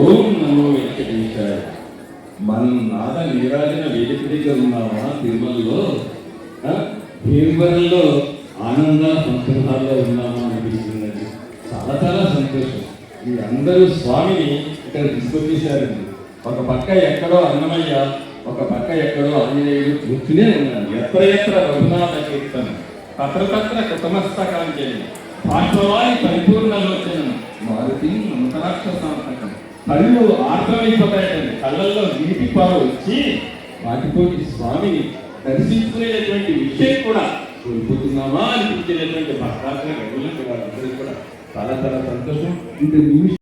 ఓం నమో మనం నాద నీరాజన వేదిక దగ్గర ఉన్నామా తిరుమలలో ఆ? భీమవరంలో ఆనంద సంతోషాల్లో ఉన్నామా అనిపిస్తున్నది చాలా చాలా సంతోషం ఈ అందరూ స్వామిని ఇక్కడ తీసుకొచ్చేసారండి ఒక పక్క ఎక్కడో అన్నమయ్య ఒక పక్క ఎక్కడో ఆంజనేయుడు కూర్చునే ఉన్నాడు ఎత్ర ఎత్ర రఘునాథ కీర్తన తత్ర తత్ర కుతమస్తకాంజలి భాషవారి పరిపూర్ణ లోచనం మారుతి అంతరాక్షసాంతకం కళ్ళు ఆర్ద్రమైపోతాయని కళ్ళల్లో నీటి పొర వచ్చి వాటిపోటి స్వామిని దర్శించుకునేటటువంటి విషయం కూడా కోల్పోతున్నామా అనిపించేటటువంటి భక్తాత్మ రఘులకు వాళ్ళందరికీ కూడా చాలా చాలా సంతోషం ఇంత నిమిషం